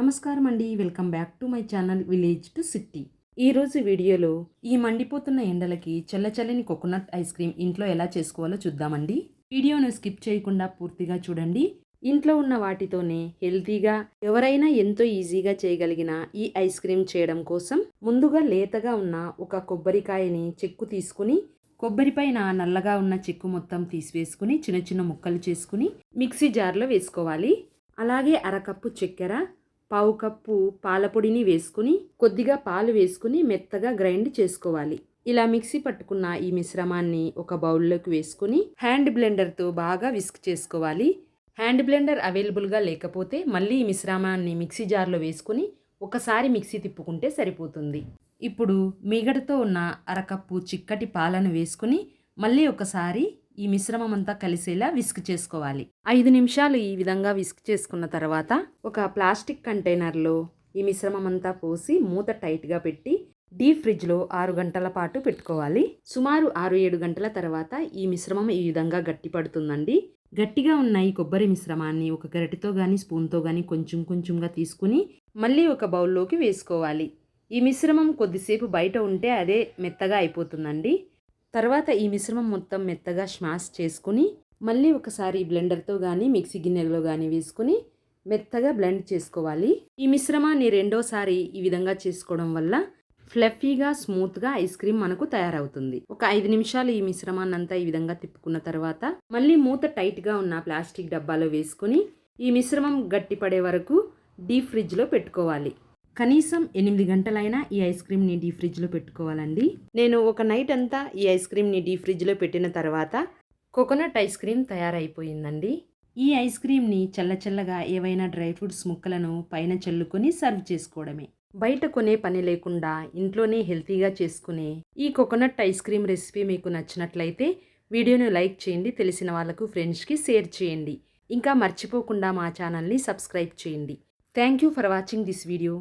నమస్కారం అండి welcome back to my channel village to city. ఈరోజు వీడియోలో ఈ మండిపోతున్న ఎండలకి చల్లచల్లని కోకోనట్ ఐస్ క్రీమ్ ఇంట్లో ఎలా చేసుకోవాలో చూద్దామండి. వీడియోను స్కిప్ చేయకుండా పూర్తిగా చూడండి. ఇంట్లో ఉన్న వాటితోనే హెల్తీగా ఎవరైనా ఎంతో ఈజీగా చేయగలిగిన ఈ ఐస్ క్రీమ్ చేయడం కోసం ముందుగా లేతగా ఉన్న ఒక కొబ్బరికాయని చెక్కు తీసుకుని కొబ్బరి పైన నల్లగా ఉన్న చెక్కు మొత్తం తీసివేసుకుని చిన్న చిన్న ముక్కలు చేసుకుని మిక్సీ జార్లో వేసుకోవాలి. అలాగే అరకప్పు చక్కెర పావు కప్పు పాలపొడిని వేసుకుని కొద్దిగా పాలు వేసుకుని మెత్తగా గ్రైండ్ చేసుకోవాలి. ఇలా మిక్సీ పట్టుకున్న ఈ మిశ్రమాన్ని ఒక బౌల్లోకి వేసుకుని హ్యాండ్ బ్లెండర్తో బాగా విస్క్ చేసుకోవాలి. హ్యాండ్ బ్లెండర్ అవైలబుల్గా లేకపోతే మళ్ళీ ఈ మిశ్రమాన్ని మిక్సీ జార్లో వేసుకుని ఒకసారి మిక్సీ తిప్పుకుంటే సరిపోతుంది. ఇప్పుడు మీగడతో ఉన్న అరకప్పు చిక్కటి పాలను వేసుకుని మళ్ళీ ఒకసారి ఈ మిశ్రమం అంతా కలిసేలా విస్క్ చేసుకోవాలి. ఐదు నిమిషాలు ఈ విధంగా విస్క్ చేసుకున్న తర్వాత ఒక ప్లాస్టిక్ కంటైనర్లో ఈ మిశ్రమం అంతా పోసి మూత టైట్గా పెట్టి డీప్ ఫ్రిడ్జ్లో ఆరు గంటల పాటు పెట్టుకోవాలి. సుమారు ఆరు ఏడు గంటల తర్వాత ఈ మిశ్రమం ఈ విధంగా గట్టి పడుతుందండి. గట్టిగా ఉన్న ఈ కొబ్బరి మిశ్రమాన్ని ఒక గరిటెతో కానీ స్పూన్తో కానీ కొంచెం కొంచెంగా తీసుకుని మళ్ళీ ఒక బౌల్లోకి వేసుకోవాలి. ఈ మిశ్రమం కొద్దిసేపు బయట ఉంటే అదే మెత్తగా అయిపోతుందండి. తర్వాత ఈ మిశ్రమం మొత్తం మెత్తగా స్మాష్ చేసుకుని మళ్ళీ ఒకసారి బ్లెండర్తో కానీ మిక్సీ గిన్నెలో కానీ వేసుకుని మెత్తగా బ్లెండ్ చేసుకోవాలి. ఈ మిశ్రమాన్ని రెండోసారి ఈ విధంగా చేసుకోవడం వల్ల ఫ్లఫీగా స్మూత్గా ఐస్ క్రీమ్ మనకు తయారవుతుంది. ఒక ఐదు నిమిషాలు ఈ మిశ్రమాన్ని అంతా ఈ విధంగా తిప్పుకున్న తర్వాత మళ్ళీ మూత టైట్గా ఉన్న ప్లాస్టిక్ డబ్బాలో వేసుకుని ఈ మిశ్రమం గట్టిపడే వరకు డీప్ ఫ్రిడ్జ్లో పెట్టుకోవాలి. కనీసం ఎనిమిది గంటలైనా ఈ ఐస్ క్రీమ్ని డీ ఫ్రిడ్జ్లో పెట్టుకోవాలండి. నేను ఒక నైట్ అంతా ఈ ఐస్ క్రీమ్ని డీ ఫ్రిడ్జ్లో పెట్టిన తర్వాత కోకోనట్ ఐస్ క్రీమ్ తయారైపోయిందండి. ఈ ఐస్ క్రీమ్ని చల్లచల్లగా ఏవైనా డ్రై ఫ్రూట్స్ ముక్కలను పైన చల్లుకొని సర్వ్ చేసుకోవడమే. బయట కొనే పని లేకుండా ఇంట్లోనే హెల్తీగా చేసుకునే ఈ కోకోనట్ ఐస్ క్రీమ్ రెసిపీ మీకు నచ్చినట్లయితే వీడియోను లైక్ చేయండి తెలిసిన వాళ్ళకు ఫ్రెండ్స్కి షేర్ చేయండి. ఇంకా మర్చిపోకుండా మా ఛానల్ని సబ్స్క్రైబ్ చేయండి. Thank you for watching this video.